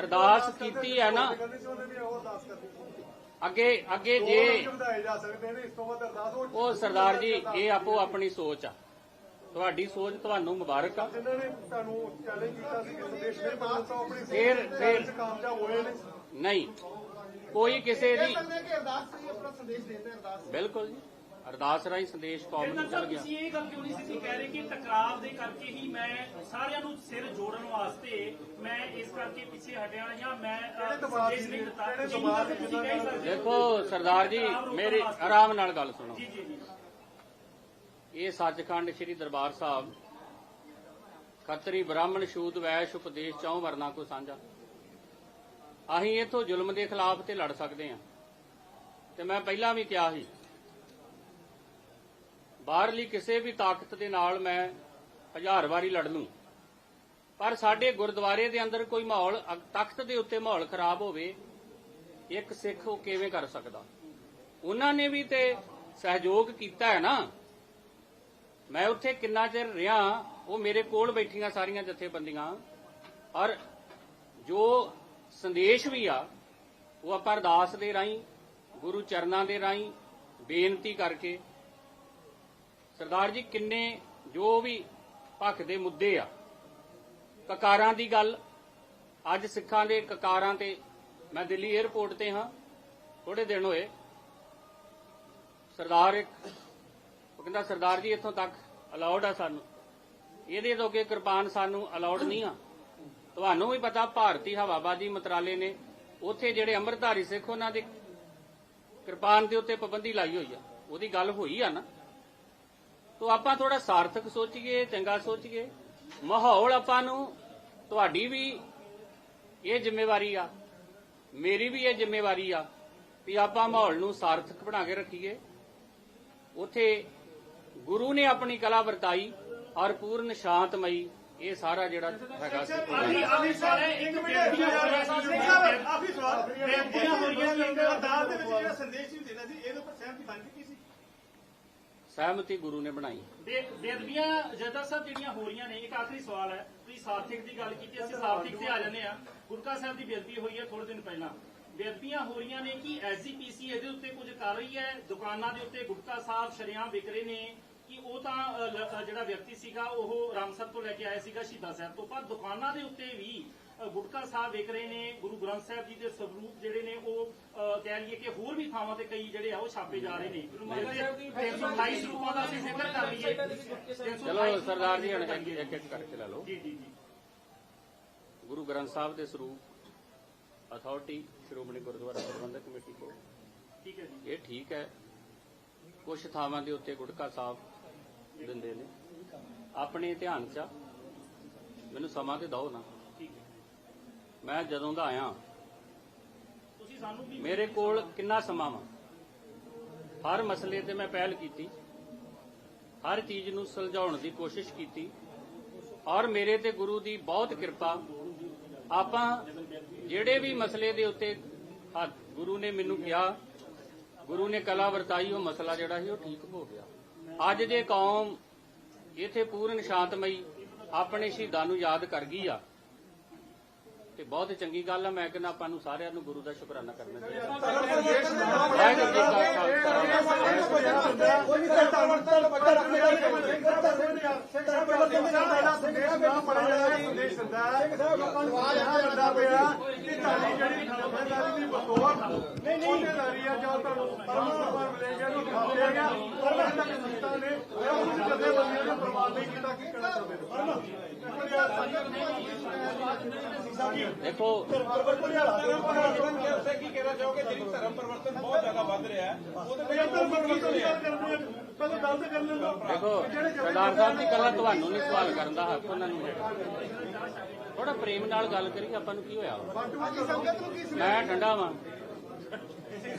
ਅਰਦਾਸ ਕੀਤੀ ਹੈ ਨਾ। ਅੱਗੇ ਅੱਗੇ ਜੇ ਲਫ਼ਜ਼ ਵਧਾਏ ਜਾ ਸਕਦੇ ਨੇ ਇਸ ਤੋਂ ਵੱਧ ਅਰਦਾਸ ਹੋਰ ਉਹ ਸਰਦਾਰ ਜੀ ਇਹ ਆਪੋ ਆਪਣੀ ਸੋਚ ਆ। ਤੁਹਾਡੀ ਸੋਚ ਤੁਹਾਨੂੰ ਮੁਬਾਰਕ ਆ। ਜਿਨ੍ਹਾਂ ਨੇ ਤੁਹਾਨੂੰ ਚੈਲੰਜ ਕੀਤਾ ਸੀ ਕਿ ਸੰਦੇਸ਼ ਨਹੀਂ ਬਦਲਤਾ ਉਹ ਆਪਣੀ ਫਿਰ- ਸੋਚ ਫਿਰ- ਚ ਕਾਮਯਾਬ ਹੋਏ ਨੇ। ਨਹੀਂ। ਕੋਈ ਕਿਸੇ ਦੀ ਬਿਲਕੁਲ ਜੀ। ਅਰਦਾਸ ਰਾਹੀਂ ਸੰਦੇਸ਼ ਕੌਮ ਨੂੰ ਚੱਲ ਗਿਆ। ਤੁਸੀਂ ਇਹ ਗੱਲ ਕਿਉਂ ਨਹੀਂ ਸੀ ਕਹਿ ਰਹੇ ਕਿ ਟਕਰਾਵ ਦੇ ਕਰਕੇ ਹੀ ਮੈਂ ਸਾਰਿਆਂ ਨੂੰ ਸਿਰ ਜੋੜਨ ਵਾਸਤੇ ਮੈਂ ਇਸ ਕਰਕੇ ਪਿੱਛੇ ਹਟਿਆ ਜਾਂ ਮੈਂ ਅ, ਕਿਹੜੇ ਦਬਾਅ ਸੰਦੇਸ਼ ਨਹੀਂ ਦਿੱਤਾ। ਤੁਸੀਂ ਕਹਿ ਸਕਦੇ। ਦੇਖੋ ਸਰਦਾਰ ਜੀ ਮੇਰੀ ਆਰਾਮ ਨਾਲ ਗੱਲ ਸੁਣੋ। ਜੀ ਜੀ ਜੀ। ਇਹ ਸੱਚਖੰਡ ਸ੍ਰੀ ਦਰਬਾਰ ਸਾਹਿਬ ਖੱਤਰੀ ਬ੍ਰਾਹਮਣ ਸ਼ੂਦ ਵੈਸ਼ ਉਪਦੇਸ਼ ਚੌਂ ਵਰਨਾ ਕੋ ਸਾਂਝਾ। ਅਸੀਂ ਇਥੋਂ ਜ਼ੁਲਮ ਦੇ ਖਿਲਾਫ ਤੇ ਲੜ ਸਕਦੇ ਹਾਂ। ਤੇ ਮੈਂ ਪਹਿਲਾਂ ਵੀ ਕਿਹਾ ਸੀ ਬਾਹਰਲੀ ਕਿਸੇ ਵੀ ਤਾਕਤ ਦੇ ਨਾਲ ਮੈਂ ਹਜ਼ਾਰ ਵਾਰੀ ਲੜ ਲੂੰ। ਪਰ ਸਾਡੇ ਗੁਰਦੁਆਰੇ ਦੇ ਅੰਦਰ ਕੋਈ ਮਾਹੌਲ ਅ- ਤਖਤ ਦੇ ਉੱਤੇ ਮਾਹੌਲ ਖਰਾਬ ਹੋਵੇ, ਇੱਕ ਸਿੱਖ ਉਹ ਕਿਵੇਂ ਕਰ ਸਕਦਾ? ਉਹਨਾਂ ਨੇ ਵੀ ਤੇ ਸਹਿਯੋਗ ਕੀਤਾ ਹੈ ਨਾ। ਮੈਂ ਉੱਥੇ ਕਿੰਨਾ ਚਿਰ ਰਿਹਾ, ਉਹ ਮੇਰੇ ਕੋਲ ਬੈਠੀਆਂ ਸਾਰੀਆਂ ਜਥੇਬੰਦੀਆਂ। ਔਰ ਜੋ ਸੰਦੇਸ਼ ਵੀ ਆ, ਉਹ ਆਪਾਂ ਅਰਦਾਸ ਦੇ ਰਾਹੀਂ, ਗੁਰੂ ਚਰਨਾਂ ਦੇ ਰਾਹੀਂ ਬੇਨਤੀ ਕਰਕੇ ਸਰਦਾਰ ਜੀ, ਕਿੰਨੇ ਜੋ ਵੀ ਪੱਖ ਦੇ ਮੁੱਦੇ ਆ, ਕਕਾਰਾਂ ਦੀ ਗੱਲ, ਅੱਜ ਸਿੱਖਾਂ ਦੇ ਕਕਾਰਾਂ ਤੇ ਮੈਂ ਦਿੱਲੀ 에ਅਰਪੋਰਟ ਤੇ ਹਾਂ ਥੋੜੇ ਦਿਨ ਹੋਏ, ਸਰਦਾਰ ਇੱਕ, ਉਹ ਕਹਿੰਦਾ, ਸਰਦਾਰ ਜੀ, ਇੱਥੋਂ ਤੱਕ ਅਲਾਉਡ ਆ ਸਾਨੂੰ। ਇਹਦੇ ਤੋਂ ਅੱਗੇ ਕਿਰਪਾਨ ਸਾਨੂੰ ਅਲਾਉਡ ਨਹੀਂ ਆ। ਤੁਹਾਨੂੰ ਵੀ ਪਤਾ, ਭਾਰਤੀ ਹਵਾਬਾਜ਼ੀ ਮੰਤਰਾਲੇ ਨੇ ਉੱਥੇ ਜਿਹੜੇ ਅੰਮ੍ਰਿਤਧਾਰੀ ਸਿੱਖ, ਉਹਨਾਂ ਦੇ ਕਿਰਪਾਨ ਦੇ ਉੱਤੇ ਪਾਬੰਦੀ ਲਾਈ ਹੋਈ ਆ। ਉਹਦੀ ਗੱਲ ਹੋਈ ਆ ਨਾ। ਤੋ ਆਪਾਂ ਥੋੜਾ ਸਾਰਥਕ ਸੋਚੀਏ ਚੰਗਾ ਸੋਚੀਏ ਮਾਹੌਲ ਆਪਾਂ ਨੂੰ ਤੁਹਾਡੀ ਵੀ ਇਹ ਜ਼ਿੰਮੇਵਾਰੀ ਆ ਮੇਰੀ ਵੀ ਇਹ ਜ਼ਿੰਮੇਵਾਰੀ ਆ ਵੀ ਆਪਾਂ ਮਾਹੌਲ ਨੂੰ ਸਾਰਥਕ ਬਣਾ ਕੇ ਰੱਖੀਏ ਉਥੇ ਗੁਰੂ ਨੇ ਆਪਣੀ ਕਲਾ ਵਰਤਾਈ ਔਰ ਪੂਰਨ ਸ਼ਾਂਤਮਈ ਇਹ ਸਾਰਾ ਜਿਹੜਾ ਹੈਗਾ ਸੀ ਆਖਰੀ ਸਵਾਲ ਬੇਨਤੀਆਂ ਹੋ ਰਹੀਆਂ ਸੀ ਅਰਦਾਸ ਦੇ ਵਿੱਚ ਜਿਹੜਾ ਸੰਦੇਸ਼ ਵੀ ਦੇਣਾ ਸੀ ਇਹਦੇ ਉੱਪਰ ਸਹਿਮਤੀ ਬਣ ਚੁੱਕੀ ਸੀ ਸਹਿਮਤੀ ਗੁਰੂ ਨੇ ਬਣਾਈ। ਬੇ- ਜਦਾ ਸਾਹਿਬ ਜਿਹੜੀਆਂ ਹੋ ਰਹੀਆਂ ਨੇ, ਇੱਕ ਆਖਰੀ ਸਵਾਲ ਹੈ। ਤੁਸੀਂ ਸਾਰਥਿਕ ਦੀ ਗੱਲ ਕੀਤੀ, ਅਸੀਂ ਸਾਰਥਿਕ ਤੇ ਆ ਜਾਂਦੇ ਆ ਗੁਰਕਾ ਸਾਹਿਬ ਦੀ ਬੇਅਦਬੀ ਹੋਈ ਹੈ ਥੋੜੇ ਦਿਨ ਪਹਿਲਾਂ। ਬੇਅਦਬੀਆਂ ਹੋ ਰਹੀਆਂ ਨੇ ਕਿ ਐਸਜੀਪੀਸੀ ਇਹਦੇ ਉੱਤੇ ਕੁਝ ਕਰ ਰਹੀ ਹੈ? ਦੁਕਾਨਾਂ ਦੇ ਉੱਤੇ ਗੁਟਕਾ ਸਾਹਿਬ ਸ਼ਰਿਆਮ ਵਿਕ ਰਹੇ ਨੇ ਕਿ ਉਹ ਤਾਂ ਜਿਹੜਾ ਵਿਅਕਤੀ ਸੀਗਾ, ਉਹ ਰਾਮਸਰ ਤੋਂ ਲੈ ਕੇ ਆਇਆ ਸੀਗਾ ਸ਼ਹੀਦਾਂ ਸਾਹਿਬ ਤੋਂ। ਪਰ ਦੁਕਾਨਾਂ ਦੇ ਉੱਤੇ ਵੀ ਗੁਟਕਾ ਸਾਹਿਬ ਵਿਕ ਰਹੇ ਨੇ ਗੁਰੂ ਗ੍ਰੰਥ ਸਾਹਿਬ ਜੀ ਦੇ ਸਰੂਪ ਜਿਹੜੇ ਨੇ ਉਹ ਕਹਿ ਲਈਏ ਕਿ ਹੋਰ ਵੀ ਥਾਵਾਂ ਤੇ ਕਈ ਜਿਹੜੇ ਆ ਉਹ ਛਾਪੇ ਜਾ ਰਹੇ ਨੇ। 328 ਸਰੂਪਾਂ ਦਾ ਅਸੀਂ ਜ਼ਿਕਰ ਕਰ ਲਈਏ। 328 ਚਲੋ ਸਰਦਾਰ ਜੀ ਹੁਣ ਇੱਕ ਇੱਕ ਇੱਕ ਕਰਕੇ ਲੈ ਲਓ। ਜੀ ਜੀ ਜੀ। ਗੁਰੂ ਗ੍ਰੰਥ ਸਾਹਿਬ ਦੇ ਸਰੂਪ ਅਥਾਰਟੀ ਸ਼੍ਰੋਮਣੀ ਗੁਰਦੁਆਰਾ ਪ੍ਰਬੰਧਕ ਕਮੇਟੀ ਕੋਲ। ਠੀਕ ਹੈ ਜੀ। ਇਹ ਠੀਕ ਹੈ। ਕੁਝ ਥਾਵਾਂ ਦੇ ਉੱਤੇ ਗੁਟਕਾ ਸਾਹਿਬ ਦਿੰਦੇ ਨੇ। ਆਪਣੇ ਧਿਆਨ 'ਚ। ਮੈਨੂੰ ਸਮਾਂ ਤੇ ਦਿਓ ਨਾ। ਮੈਂ ਜਦੋਂ ਦਾ ਆਇਆ ਤੁਸੀਂ ਸਾਨੂੰ ਵੀ ਮੇਰੇ ਕੋਲ ਕਿੰਨਾ ਸਮਾਂ ਵਾ? ਹਰ ਮਸਲੇ ਤੇ ਮੈਂ ਪਹਿਲ ਕੀਤੀ ਹਰ ਚੀਜ਼ ਨੂੰ ਸੁਲਝਾਉਣ ਦੀ ਕੋਸ਼ਿਸ਼ ਕੀਤੀ ਔਰ ਮੇਰੇ ਤੇ ਗੁਰੂ ਦੀ ਬਹੁਤ ਕਿਰਪਾ ਆਪਾਂ ਜਿਹੜੇ ਵੀ ਮਸਲੇ ਦੇ ਉੱਤੇ ਹੱਥ ਗੁਰੂ ਨੇ ਮੈਨੂੰ ਕਿਹਾ ਗੁਰੂ ਨੇ ਕਲਾ ਵਰਤਾਈ ਉਹ ਮਸਲਾ ਜਿਹੜਾ ਸੀ ਉਹ ਠੀਕ ਹੋ ਗਿਆ। ਅੱਜ ਜੇ ਕੌਮ ਇਥੇ ਪੂਰਨ ਸ਼ਾਂਤਮਈ ਆਪਣੇ ਸ਼ਹੀਦਾਂ ਨੂੰ ਯਾਦ ਕਰ ਗਈ ਆ ਤੇ ਬਹੁਤ ਚੰਗੀ ਗੱਲ ਆ ਮੈਂ ਕਹਿੰਦਾ ਆਪਾਂ ਨੂੰ ਸਾਰਿਆਂ ਨੂੰ ਗੁਰੂ ਦਾ ਸ਼ੁਕਰਾਨਾ ਕਰਨਾ ਚਾਹੀਦਾ ਵਾਹਿਗੁਰੂ ਜੀ ਕਾ ਖਾਲਸਾ ਦੇਖੋ ਕੀ ਕਹਿਣਾ ਚਾਹੋਗੇ ਜਿਹੜੀ ਧਰਮ ਪਰਿਵਰਤਨ ਬਹੁਤ ਜ਼ਿਆਦਾ ਵੱਧ ਰਿਹਾ ਹੈ ਉਹਦੇ ਵਿੱਚ ਦੇਖੋ, ਸਰਦਾਰ ਸਾਹਿਬ ਦੀ ਕੱਲਾ ਤੁਹਾਨੂੰ ਨਹੀਂ ਸਵਾਲ ਕਰਨ ਦਾ ਹੱਕ ਉਹਨਾਂ ਨੂੰ ਹੈਗਾ। ਥੋੜਾ ਪ੍ਰੇਮ ਨਾਲ ਗੱਲ ਕਰੀ ਆਪਾਂ ਨੂੰ ਕੀ ਹੋਇਆ? ਮੈਂ ਠੰਡਾ ਵਾਂ।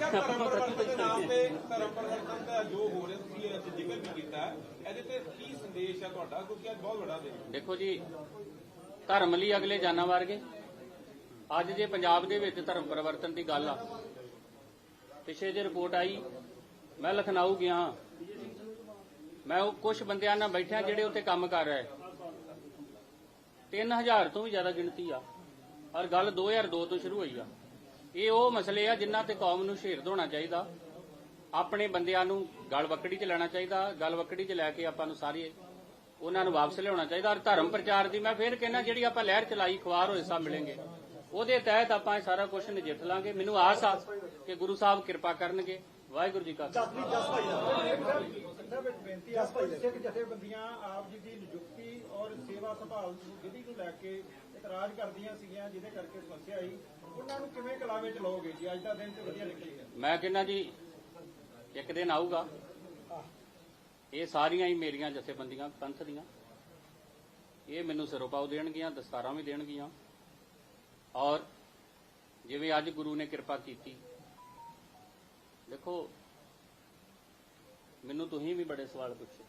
ਧਰਮ ਪਰਿਵਰਤਨ ਦੇ ਨਾਮ ਤੇ ਧਰਮ ਪਰਿਵਰਤਨ ਦਾ ਜੋ ਹੋ ਰਿਹਾ ਤੁਸੀਂ ਅੱਜ ਜ਼ਿਕਰ ਵੀ ਕੀਤਾ ਇਹਦੇ ਤੇ ਕੀ ਸੰਦੇਸ਼ ਹੈ ਤੁਹਾਡਾ ਕਿਉਂਕਿ ਅੱਜ ਬਹੁਤ ਵੱਡਾ ਦਿਨ ਦੇਖੋ ਜੀ, ਧਰਮ ਲਈ ਅਗਲੇ ਜਾਨਾਂ ਵਰਗੇ ਅੱਜ ਜੇ ਪੰਜਾਬ ਦੇ ਵਿੱਚ ਧਰਮ ਪਰਿਵਰਤਨ ਦੀ ਗੱਲ ਆ, ਪਿਛੇ ਜੇ ਰਿਪੋਰਟ ਆਈ, ਮੈਂ ਲਖਨਊ ਗਿਆ ਮੈਂ ਉਹ ਕੁਝ ਬੰਦਿਆਂ ਨਾਲ ਬੈਠਿਆ ਜਿਹੜੇ ਉੱਥੇ ਕੰਮ ਕਰ ਰਹੇ। 3000 ਤੋਂ ਵੀ ਜ਼ਿਆਦਾ ਗਿਣਤੀ ਆ। ਔਰ ਗੱਲ 2002 ਤੋਂ ਸ਼ੁਰੂ ਹੋਈ ਆ। ਇਹ ਉਹ ਮਸਲੇ ਆ ਜਿਨ੍ਹਾਂ ਤੇ ਕੌਮ ਨੂੰ ਸ਼ੇਰਦ ਹੋਣਾ ਚਾਹੀਦਾ। ਆਪਣੇ ਬੰਦਿਆਂ ਨੂੰ ਗਲ ਵਕੜੀ 'ਚ ਲੈਣਾ ਚਾਹੀਦਾ। ਗਲ ਵਕੜੀ 'ਚ ਲੈ ਕੇ ਆਪਾਂ ਨੂੰ ਸਾਰੇ ਉਹਨਾਂ ਨੂੰ ਵਾਪਸ ਲਿਆਉਣਾ ਚਾਹੀਦਾ। ਔਰ ਧਰਮ ਪ੍ਰਚਾਰ ਦੀ ਮੈਂ ਫੇਰ ਕਹਿੰਦਾ, ਜਿਹੜੀ ਆਪਾਂ ਲਹਿਰ ਚਲਾਈ ਖਵਾਰ ਹੋਏ ਸਭ ਮਿਲेंगे ਉਹਦੇ ਤਹਿਤ ਆਪਾਂ ਇਹ ਸਾਰਾ ਕੁਝ ਨਜਿੱਠ ਲਾਂਗੇ। ਮੈਨੂੰ ਆਸ ਆ ਕਿ ਗੁਰੂ ਸਾਹਿਬ ਕਿਰਪਾ ਕਰਨਗੇ। ਵਾਹਿਗੁਰੂ ਜੀ ਕਾ ਖਾਲਸਾ। ਇਹਨਾਂ ਵਿੱਚ ਬੇਨਤੀ ਆ ਭਾਈ ਸਿੱਖ ਜਥੇਬੰਦੀਆਂ ਆਪ ਜੀ ਦੀ ਨਿਯੁਕਤੀ ਔਰ ਸੇਵਾ ਸੰਭਾਲ ਨੂੰ ਵਿਧੀ ਨੂੰ ਲੈ ਕੇ ਇਤਰਾਜ਼ ਕਰਦੀਆਂ ਸੀਗੀਆਂ ਜਿਹਦੇ ਕਰਕੇ ਸਮੱਸਿਆ ਆਈ। ਉਹਨਾਂ ਨੂੰ ਕਿਵੇਂ ਕਲਾਵੇ ਚ ਲਓਗੇ ਜੀ? ਅੱਜ ਦਾ ਦਿਨ ਤੇ ਵਧੀਆ ਨਿਕਲੀ ਹੈ। ਮੈਂ ਕਹਿੰਦਾ ਜੀ ਇੱਕ ਦਿਨ ਆਊਗਾ। ਇਹ ਸਾਰੀਆਂ ਹੀ ਮੇਰੀਆਂ ਜਥੇਬੰਦੀਆਂ ਪੰਥ ਦੀਆਂ। ਇਹ ਮੈਨੂੰ ਸਿਰੋਪਾਉ ਦੇਣਗੀਆਂ ਦਸਤਾਰਾਂ ਵੀ ਦੇਣਗੀਆਂ। ਔਰ ਜਿਵੇਂ ਅੱਜ ਗੁਰੂ ਨੇ ਕਿਰਪਾ ਕੀਤੀ, ਦੇਖੋ, ਮੈਨੂੰ ਤੁਸੀਂ ਵੀ ਬੜੇ ਸਵਾਲ ਪੁੱਛੇ।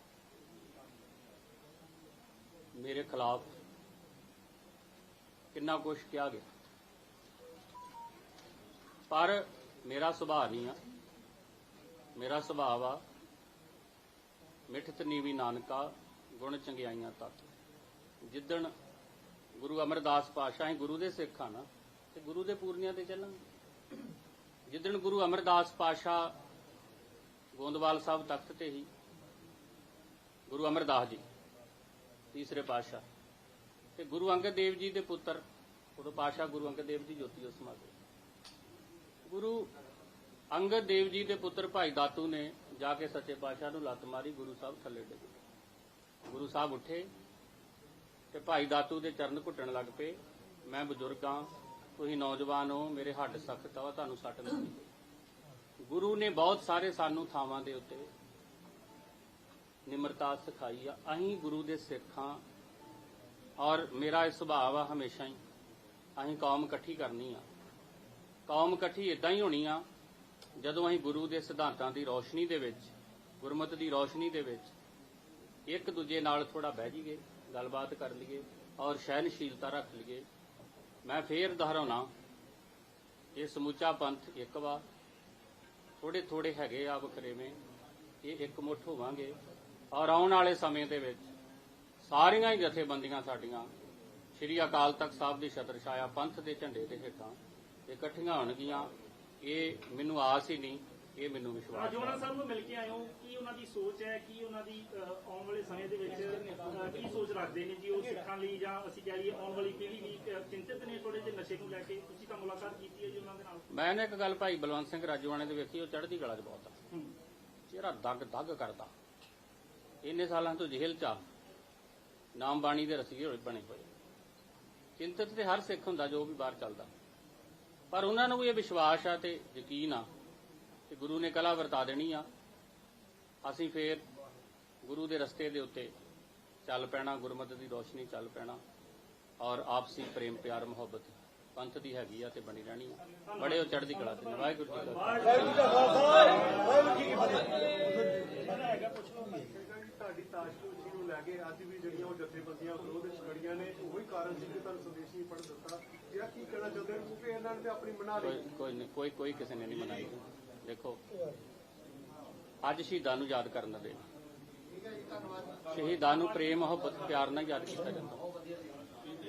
ਮੇਰੇ ਖਿਲਾਫ ਕਿੰਨਾ ਕੁਝ ਕਿਹਾ ਗਿਆ। ਪਰ ਮੇਰਾ ਸੁਭਾਅ ਨਹੀਂ ਆ। ਮੇਰਾ ਸੁਭਾਅ ਆ ਮਿੱਠਤ ਨੀਵੀ ਨਾਨਕਾ ਗੁਣ ਚੰਗਿਆਈਆਂ ਤਤ ਜਿੱਦਣ ਗੁਰੂ ਅਮਰਦਾਸ ਪਾਤਸ਼ਾਹ ਹੀ ਗੁਰੂ ਦੇ ਸਿੱਖ ਆ ਨਾ ਤੇ ਗੁਰੂ ਦੇ ਪੂਰਨਿਆਂ ਤੇ ਚੱਲਾਂਗੇ ਜਿੱਦਣ ਗੁਰੂ ਅਮਰਦਾਸ ਪਾਤਸ਼ਾਹ ਗੋਂਦਵਾਲ ਸਾਹਿਬ ਤਖਤ ਤੇ ਹੀ ਗੁਰੂ ਅਮਰਦਾਸ ਜੀ, ਤੀਸਰੇ ਪਾਤਸ਼ਾਹ ਤੇ ਗੁਰੂ ਅੰਗਦ ਦੇਵ ਜੀ ਦੇ ਪੁੱਤਰ, ਉਦੋਂ ਪਾਤਸ਼ਾਹ ਗੁਰੂ ਅੰਗਦ ਦੇਵ ਜੀ ਜੋਤੀ ਉਸ ਸਮਾ ਗੁਰੂ ਅੰਗਦ ਦੇਵ ਜੀ ਦੇ ਪੁੱਤਰ ਭਾਈ ਦਾਤੂ ਨੇ ਜਾ ਕੇ ਸੱਚੇ ਪਾਤਸ਼ਾਹ ਨੂੰ ਲੱਤ ਮਾਰੀ, ਗੁਰੂ ਸਾਹਿਬ ਥੱਲੇ ਡਿੱਗੇ ਗੁਰੂ ਸਾਹਿਬ ਉੱਠੇ ਤੇ ਭਾਈ ਦਾਤੂ ਦੇ ਚਰਨ ਘੁੱਟਣ ਲੱਗ ਪਏ। ਮੈਂ ਬਜ਼ੁਰਗ ਹਾਂ। ਤੁਸੀਂ ਨੌਜਵਾਨ ਹੋ। ਮੇਰੇ ਹੱਡ ਸਖਤ ਆ, ਤੁਹਾਨੂੰ ਸੱਟ ਲੱਗੀ ਗੁਰੂ ਨੇ ਬਹੁਤ ਸਾਰੇ ਸਾਨੂੰ ਥਾਵਾਂ ਦੇ ਉੱਤੇ ਨਿਮਰਤਾ ਸਿਖਾਈ ਆ। ਅਸੀਂ ਗੁਰੂ ਦੇ ਸਿੱਖਾਂ ਔਰ ਮੇਰਾ ਇਹ ਸੁਭਾਅ ਆ ਹਮੇਸ਼ਾ ਹੀ। ਅਸੀਂ ਕੌਮ ਇਕੱਠੀ ਕਰਨੀ ਆ। ਕੌਮ ਇਕੱਠੀ ਇਦਾਂ ਹੀ ਹੋਣੀ ਆ, ਜਦੋਂ ਅਸੀਂ ਗੁਰੂ ਦੇ ਸਿਧਾਂਤਾਂ ਦੀ ਰੋਸ਼ਨੀ ਦੇ ਵਿੱਚ, ਗੁਰਮਤ ਦੀ ਰੋਸ਼ਨੀ ਦੇ ਵਿੱਚ ਇੱਕ ਦੂਜੇ ਨਾਲ ਥੋੜਾ ਬਹਿ ਜਾਈਏ। ਗੱਲਬਾਤ ਕਰ ਲਈਏ ਔਰ ਸਹਿਨਸ਼ੀਲਤਾ ਰੱਖ ਲਈਏ। ਮੈਂ ਫੇਰ ਦੁਹਰਾਉਣਾ, ਇਹ ਸਮੁੱਚਾ ਪੰਥ ਇੱਕ ਵਾ। ਥੋੜੇ ਥੋੜੇ ਹੈਗੇ ਆ ਵਖਰੇਵੇਂ ਇਹ ਇੱਕ ਮੁੱਠ ਹੋਵਾਂਗੇ। ਔਰ ਆਉਣ ਵਾਲੇ ਸਮੇਂ ਦੇ ਵਿੱਚ ਸਾਰੀਆਂ ਹੀ ਜਥੇਬੰਦੀਆਂ ਸਾਡੀਆਂ, ਸ਼੍ਰੀ ਅਕਾਲ ਤਖਤ ਸਾਹਿਬ ਦੀ ਛਤਰ ਛਾਇਆ ਪੰਥ ਦੇ ਝੰਡੇ ਦੇ ਹੇਠਾਂ ਇਕੱਠੀਆਂ ਹੋਣਗੀਆਂ। ਇਹ ਮੈਨੂੰ ਆਸ ਹੀ ਨਹੀਂ ਇਹ ਮੈਨੂੰ ਵਿਸ਼ਵਾਸ ਰਾਜੋਨਾ ਹੈ। ਸਾਹਿਬ ਨੂੰ ਮਿਲ ਕੇ ਆਏ ਹੋ ਕੀ ਉਹਨਾਂ ਦੀ ਸੋਚ ਹੈ ਕੀ ਉਹਨਾਂ ਦੀ ਆਉਣ ਵਾਲੇ ਸਮੇਂ ਦੇ ਵਿੱਚ ਕੀ ਸੋਚ ਰੱਖਦੇ ਨੇ ਜੀ ਉਹ ਸਿੱਖਾਂ ਲਈ ਜਾਂ ਅਸੀਂ ਕਹਿ ਲਈਏ ਆਉਣ ਵਾਲੀ ਪੀੜ੍ਹੀ ਵੀ ਅਹ, ਚਿੰਤਿਤ ਨੇ ਥੋੜੇ ਜਿਹੇ ਨਸ਼ੇ ਨੂੰ ਲੈ ਕੇ ਤੁਸੀਂ ਤਾਂ ਮੁਲਾਕਾਤ ਕੀਤੀ ਹੈ ਜੀ ਉਹਨਾਂ ਦੇ ਨਾਲ? ਮੈਂ ਨਾ ਇੱਕ ਗੱਲ ਭਾਈ ਬਲਵੰਤ ਸਿੰਘ ਰਾਜੂਆਣੇ ਦੇ ਵੇਖੀ ਉਹ ਚੜ੍ਹਦੀ ਕਲਾ 'ਚ ਬਹੁਤ ਆ। ਚਿਹਰਾ ਦਗ ਦਗ ਕਰਦਾ। ਇੰਨੇ ਸਾਲਾਂ ਤੋਂ ਜੇਲ੍ਹ 'ਚ ਆ। ਨਾਮ ਬਾਣੀ ਦੇ ਰਸੀਏ ਹੋਏ ਬਣੇ ਹੋਏ। ਚਿੰਤਤ ਤੇ ਹਰ ਸਿੱਖ ਹੁੰਦਾ ਜੋ ਵੀ ਬਾਹਰ ਚੱਲਦਾ। ਪਰ ਉਹਨਾਂ ਨੂੰ ਵੀ ਇਹ ਵਿਸ਼ਵਾਸ ਆ ਤੇ ਯਕੀਨ ਆ ਕਿ ਗੁਰੂ ਨੇ ਕਲਾ ਵਰਤਾ ਦੇਣੀ ਆ। ਅਸੀਂ ਫੇਰ ਗੁਰੂ ਦੇ ਰਸਤੇ ਦੇ ਉੱਤੇ ਚੱਲ ਪੈਣਾ ਗੁਰਮਤਿ ਦੀ ਰੋਸ਼ਨੀ ਚੱਲ ਪੈਣਾ ਔਰ ਆਪਸੀ ਪ੍ਰੇਮ ਪਿਆਰ ਮੁਹੱਬਤ ਪੰਥ ਦੀ ਹੈਗੀ ਆ ਤੇ ਬਣੀ ਰਹਿਣੀ ਆ। ਬੜੇ ਉਹ ਚੜ੍ਹਦੀ ਕਲਾ ਤੇ। ਵਾਹਿਗੁਰੂ ਜੀ ਕਾ ਖਾਲਸਾ। ਤੁਹਾਡੀ ਤਾਸ਼ਕੂਚੀ ਨੂੰ ਲੈ ਕੇ ਅੱਜ ਵੀ ਜਿਹੜੀਆਂ ਉਹ ਜਥੇਬੰਦੀਆਂ ਵਿਰੋਧ ਵਿੱਚ ਖੜੀਆਂ ਨੇ ਉਹੀ ਕਾਰਨ ਸੀ ਕਿ ਤੁਹਾਨੂੰ ਸੰਦੇਸ਼ ਨਹੀਂ ਪੜ੍ਹ ਦਿੱਤਾ। ਜਿਹੜਾ ਕੀ ਕਹਿਣਾ ਚਾਹੁੰਦੇ ਹੋ ਕਿਉਂਕਿ ਇਹਨਾਂ ਨੇ ਤੇ ਆਪਣੀ ਮਨਾ ਲਈ ਕੋਈ ਕੋਈ ਨਹੀਂ ਕੋਈ ਕੋਈ ਕਿਸੇ ਨੇ ਨਹੀਂ ਮਨਾਈ ਦੇਖੋ। ਅੱਜ ਸ਼ਹੀਦਾਂ ਨੂੰ ਯਾਦ ਕਰਨ ਦਾ ਦਿਨ। ਸ਼ਹੀਦਾਂ ਨੂੰ ਪ੍ਰੇਮ, ਮੁਹੱਬਤ, ਪਿਆਰ ਨਾਲ ਯਾਦ ਕੀਤਾ ਜਾਂਦਾ।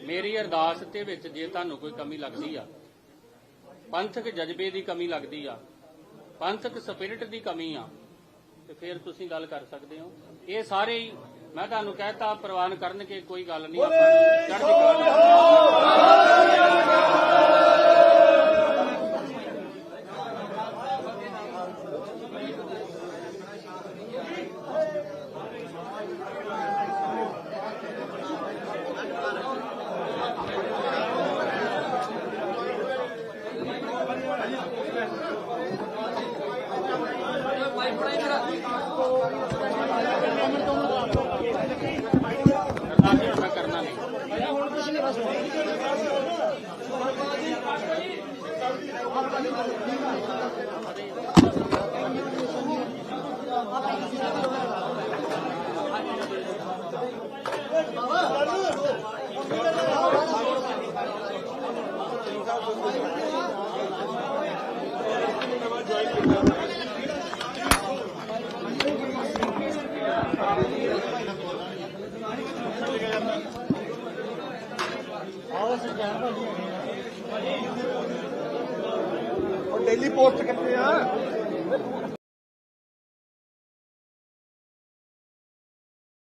ਮੇਰੀ ਅਰਦਾਸ ਤੇ ਵਿੱਚ ਜੇ ਤੁਹਾਨੂੰ ਕੋਈ ਕਮੀ ਲੱਗਦੀ ਆ, ਪੰਥਕ ਜਜ਼ਬੇ ਦੀ ਕਮੀ ਲੱਗਦੀ ਆ, ਪੰਥਕ ਸਪਿਰਿਟ ਦੀ ਕਮੀ ਆ, ਤੇ ਫਿਰ ਤੁਸੀਂ ਗੱਲ ਕਰ ਸਕਦੇ ਹੋ। ਇਹ ਸਾਰੇ ਹੀ ਮੈਂ ਤੁਹਾਨੂੰ ਕਹਿਤਾ, ਪ੍ਰਵਾਨ ਕਰਨਗੇ, ਕੋਈ ਗੱਲ ਨਹੀਂ, ਆਪਾਂ ਚੜ੍ਹਦੀ ਕਲਾ 何?